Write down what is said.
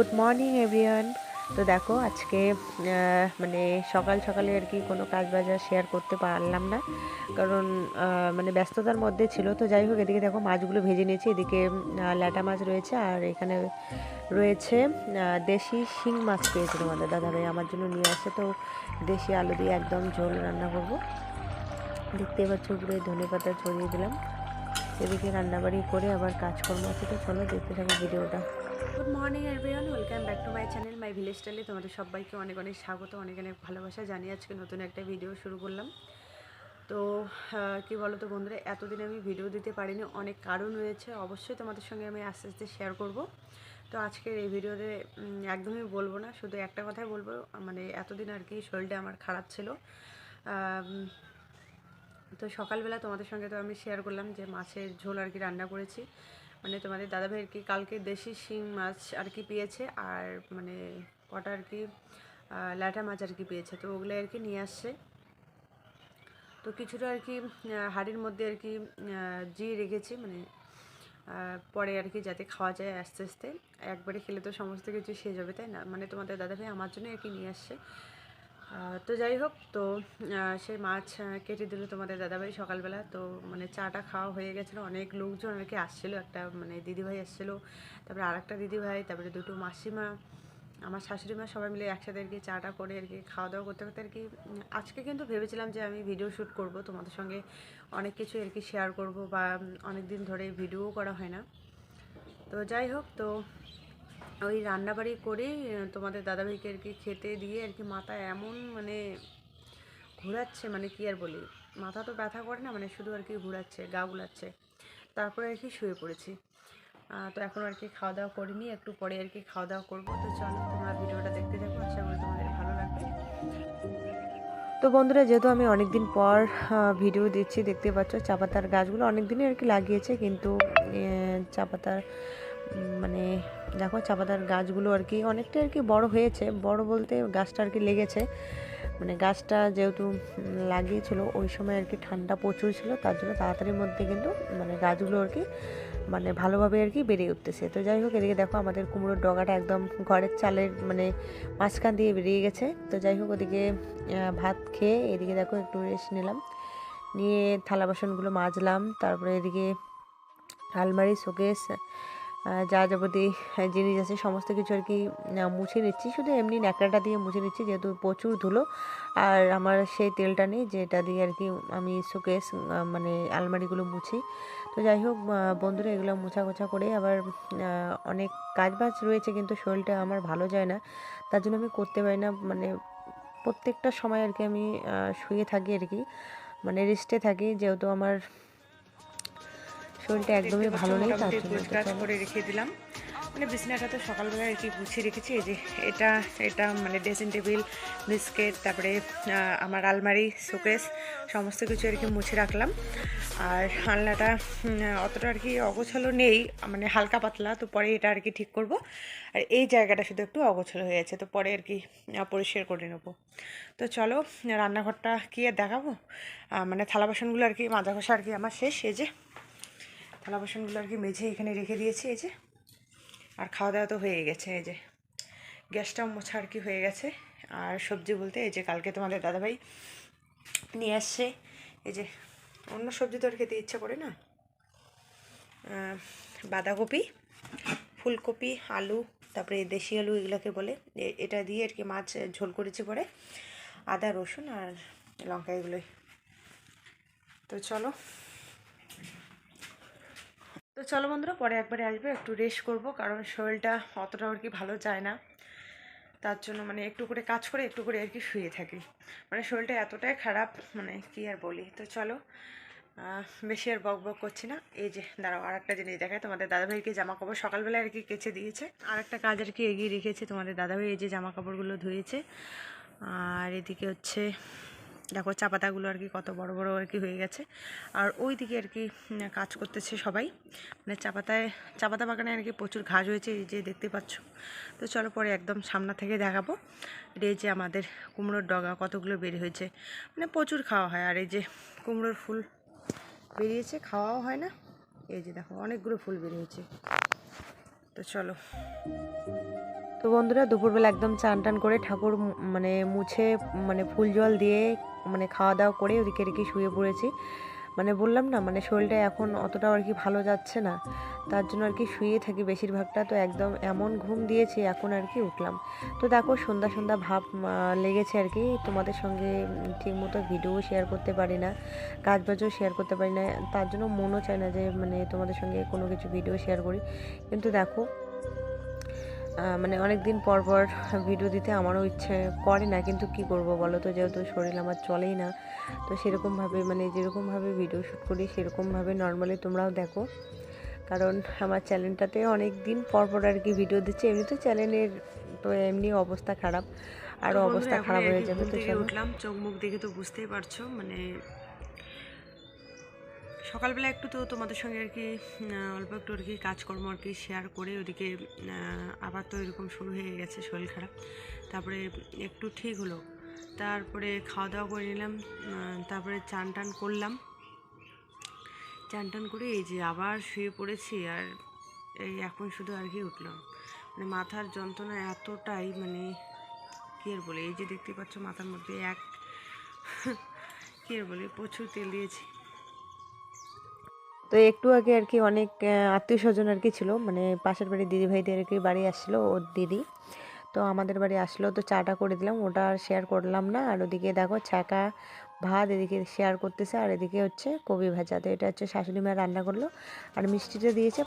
Good morning everyone তো দেখো, আজকে মানে সকাল সকালে আর কি কোনো কাজ বাজার শেয়ার করতে পারলাম না। কারণ মানে ব্যস্ততার মধ্যে ছিল। তো যাই হোক, এদিকে দেখো, মাছগুলো ভেজে নিয়েছি। এদিকে ল্যাটা মাছ রয়েছে আর এখানে রয়েছে দেশি শিং মাছ পেয়েছিল আমাদের দাদাভাই। আমার জন্য নিয়ে আসে, তো দেশি আলু দিয়ে একদম ঝোল রান্না করব। দেখতে পাচ্ছ উপরে ধনে পাতা ছড়িয়ে দিলাম। এদিকে রান্নাবাড়ি করে আবার কাজকর্ম আছে, তো চলো দেখতে থাকো ভিডিওটা। Good morning everyone welcome back to my channel my village স্টাইলে তোমাদের সবাইকে অনেক অনেক স্বাগত, অনেক অনেক ভালোবাসা জানিয়ে আজকে নতুন একটা ভিডিও শুরু করলাম। তো কি বলো তো বন্ধুরা, এতদিন আমি ভিডিও দিতে পারিনি, অনেক কারণ রয়েছে। অবশ্যই তোমাদের সঙ্গে আমি আস্তে আস্তে শেয়ার করব। তো আজকের এই ভিডিওতে একদমই বলব না, শুধু একটা কথাই বলব মানে এতদিন আর কি শরীরটা আমার খারাপ ছিল। তো সকালবেলা তোমাদের সঙ্গে তো আমি শেয়ার করলাম যে মাছের ঝোল আর কি রান্না করেছি। মানে তোমাদের দাদাভাই আর কি কালকে দেশি শিং মাছ আর কি পেয়েছে? আর মানে কটা আর কি ল্যাটা মাছ আর কি পেয়েছে? তো ওগুলো আর কি নিয়ে আসছে। তো কিছুটা আর কি হাঁড়ির মধ্যে আর কি জিয়ে রেখেছি। মানে পরে আর কি যাতে খাওয়া যায় আস্তে আস্তে। একবারে খেলে তো সমস্ত কিছু শেষ হবে, তাই না? মানে তোমাদের দাদাভাই আমার জন্য আর কি নিয়ে আসছে। তো যাই হোক, তো সেই মাছ কেটে দিল তোমাদের দাদাভাই সকালবেলা। তো মানে চাটা খাওয়া হয়ে গেছিল, অনেক লোকজন আর কি আসছিল। একটা মানে দিদিভাই আসছিল তারপরে আর একটা দিদিভাই, তারপরে দুটো মাসিমা। আমার শাশুড়ি মা সবাই মিলে একসাথে আর কি চাটা করে আর কি খাওয়া দাওয়া করতে করতে আর কি আজকে কিন্তু ভেবেছিলাম যে আমি ভিডিও শ্যুট করব, তোমাদের সঙ্গে অনেক কিছু আর কি শেয়ার করব বা অনেক দিন ধরে ভিডিও করা হয় না। তো যাই হোক, তো ওই রান্নাবাড়ি আহ, তোমাদের দাদাভাইকে আর কি খেতে দিয়ে আর কি মাথা এমন মানে ঘোরাচ্ছে মানে কি আর বলি মাথা তো ব্যথা করে না মানে শুধু আর কি ঘোরাচ্ছে গা গুলাচ্ছে। তারপরে আর কি শুয়ে পড়েছি। তো এখন আর কি খাওয়া দাওয়া করিনি একটু পরে আর কি খাওয়া দাওয়া করব। তো চলো তোমরা ভিডিওটা দেখতে থাকো আশা করি তোমাদের ভালো লাগবে। তো বন্ধুরা যেহেতু আমি অনেক দিন পর ভিডিও দিচ্ছি দেখতে পাচ্ছ চা পাতার গাছগুলো অনেক দিনই আর কি লাগিয়েছে কিন্তু আহ, চা পাতার মানে দেখো চা পাতার গাছগুলো আর কি অনেকটা আর কি বড় হয়েছে। বড় বলতে গাছটা আর কি লেগেছে। মানে গাছটা যেহেতু লাগিয়েছিল, ওই সময় আর কি ঠান্ডা প্রচুর ছিল, তার জন্য তাড়াতাড়ির মধ্যে কিন্তু মানে গাছগুলো আর কি মানে ভালোভাবে আর কি বেড়ে উঠতেছে। তো যাই হোক, এদিকে দেখো আমাদের কুমড়োর ডগাটা একদম ঘরের চালের মানে মাঝখান দিয়ে বেরিয়ে গেছে। তো যাই হোক, ওদিকে ভাত খেয়ে এদিকে দেখো একটু রেস্ট নিলাম। নিয়ে থালা বাসনগুলো মাজলাম, তারপরে এদিকে আলমারি, শোকেস যা যাবতীয় জিনিস আছে, সমস্ত কিছু আর কি মুছে নিচ্ছি। শুধু এমনি ন্যাকড়াটা দিয়ে মুছে নিচ্ছি, যেহেতু প্রচুর ধুলো। আর আমার সেই তেলটা নেই, যেটা দিয়ে আর কি আমি শোকেস মানে আলমারিগুলো মুছি। তো যাই হোক বন্ধুরা, এগুলো মোছা গোছা করে আবার অনেক কাজ বাজ রয়েছে, কিন্তু শরীরটা আমার ভালো যায় না। তার জন্য আমি করতে পারি না মানে প্রত্যেকটা সময় আর কি আমি শুয়ে থাকি আর কি। মানে রেস্টে থাকি, যেহেতু আমার শরীরটা একদমই ভালো নেই তার জন্য করে রেখে দিলাম। মানে বিছানাটা তো সকালবেলা আর কি গুছিয়ে রেখেছি এই যে এটা এটা মানে ড্রেসিং টেবিল বিস্কিট তারপরে আমার আলমারি শোকেস সমস্ত কিছু আর কি মুছে রাখলাম। আর আলনাটা অতটা আর কি অগোছালো নেই মানে হালকা পাতলা তো পরে এটা আর কি ঠিক করব। আর এই জায়গাটা শুধু একটু অগোছালো হয়ে আছে তো পরে আর কি পরিষ্কার করে নেব। তো চলো রান্নাঘরটা কি আর দেখাবো? মানে থালা বাসনগুলো আর কি মাজা ঘষা আর কি আমার শেষ এই যে থালা বাসনগুলো আর কি মেঝে এখানে রেখে দিয়েছি, এই যে। আর খাওয়া দাওয়া তো হয়ে গেছে, এই যে। গ্যাসটাও মোছা আর কি হয়ে গেছে। আর সবজি বলতে, এই যে কালকে তোমাদের দাদাভাই নিয়ে আসছে, এই যে অন্য সবজি তো আর খেতে ইচ্ছা করে না। বাঁধাকপি, ফুলকপি, আলু, তারপরে দেশি আলু এগুলোকে বলে এটা দিয়ে আর কি মাছ ঝোল করেছি পরে। আদা, রসুন আর লঙ্কা এগুলোই। তো চলো তো চলো বন্ধুরা, পরে একবারে আসবে, একটু রেস্ট করব, কারণ শরীরটা অতটা আর কি ভালো যায় না। তার জন্য মানে একটু করে কাজ করে, একটু করে আর কি শুয়ে থাকি। মানে শরীরটা এতটাই খারাপ মানে কি আর বলি। তো চলো বেশি আর বক বক করছি না। এই যে, দাঁড়াও আর একটা জিনিস দেখায় তোমাদের দাদাভাইকে জামা কাপড় সকালবেলা আর কি কেচে দিয়েছে। আর একটা কাজ আর কি এগিয়ে রেখেছে তোমাদের দাদাভাই, এই যে জামা কাপড়গুলো ধুয়েছে। আর এদিকে হচ্ছে দেখো চা পাতাগুলো আর কি কত বড় বড় আর কি হয়ে গেছে। আর ওই দিকে আর কি কাজ করতেছে সবাই। মানে চা পাতায়, চা পাতা বাগানে আর কি প্রচুর ঘাস হয়েছে, এই যে দেখতে পাচ্ছ। তো চলো পরে একদম সামনা থেকে দেখাবো। এই যে আমাদের কুমড়োর ডগা, কতগুলো বের হয়েছে। মানে প্রচুর খাওয়া হয়। আর এই যে কুমড়োর ফুল বেরিয়েছে, খাওয়াও হয় না। এই যে দেখো, অনেকগুলো ফুল বেরিয়েছে তো চলো। তো বন্ধুরা দুপুরবেলা একদম চান টান করে ঠাকুর মানে মুছে মানে ফুল জল দিয়ে মানে খাওয়া দাওয়া করে ওদিকে এদিকে শুয়ে পড়েছি। মানে বললাম না মানে শরীরটা এখন অতটাও আর কি ভালো যাচ্ছে না। তার জন্য আর কি শুয়ে থাকি বেশিরভাগটা। তো একদম এমন ঘুম দিয়েছি, এখন আর কি উঠলাম। তো দেখো সন্ধ্যা সন্ধ্যা ভাব লেগেছে আর কি। তোমাদের সঙ্গে ঠিক মতো ভিডিও শেয়ার করতে পারি না, কাজ বাজও শেয়ার করতে পারি না। তার জন্য মনও চায় না যে মানে তোমাদের সঙ্গে কোনো কিছু ভিডিও শেয়ার করি। কিন্তু দেখো মানে অনেক দিন পর পর ভিডিও দিতে আমারও ইচ্ছে করে না কিন্তু কি করব বলো তো? যেহেতু শরীর আমার চলেই না তো সেরকমভাবে মানে যেরকমভাবে ভিডিও শ্যুট করি সেরকমভাবে নর্মালি তোমরাও দেখো। কারণ আমার চ্যানেলটাতে অনেক দিন পর পর আর কি ভিডিও দিচ্ছে এমনি তো চ্যানেলের তো এমনি অবস্থা খারাপ। আরও অবস্থা খারাপ হয়ে যাবে তো উঠলাম চোখ মুখ দেখে তো বুঝতেই পারছ মানে সকালবেলা একটু তো তোমাদের সঙ্গে আর কি অল্প একটু আর কি কাজকর্ম আর কি শেয়ার করে ওদিকে আবার তো এরকম শুরু হয়ে গেছে শরীর খারাপ। তারপরে একটু ঠিক হলো। তারপরে খাওয়া দাওয়া করে নিলাম তারপরে চান টান করলাম। চান টান করে এই যে আবার শুয়ে পড়েছি আর এই এখন শুধু আর কি উঠলাম। মানে মাথার যন্ত্রণা এতটাই মানে কী আর বলে, এই যে দেখতে পাচ্ছ মাথার মধ্যে এক, কী আর বলে, প্রচুর তেল দিয়েছি। তো একটু আগে আর কি অনেক আত্মীয় স্বজন আর কি ছিল। মানে পাশের বাড়ির দিদি ভাইদের আর কি বাড়ি আসছিল ওর দিদি। তো আমাদের বাড়ি আসলো, তো চাটা করে দিলাম। ওটা আর শেয়ার করলাম না। আর ওদিকে দেখো ছাকা ভাত, এদিকে শেয়ার করতেছে। আর এদিকে হচ্ছে কবি ভাজা। তো এটা হচ্ছে শাশুড়ি মা রান্না করল। আর মিষ্টিটা দিয়েছে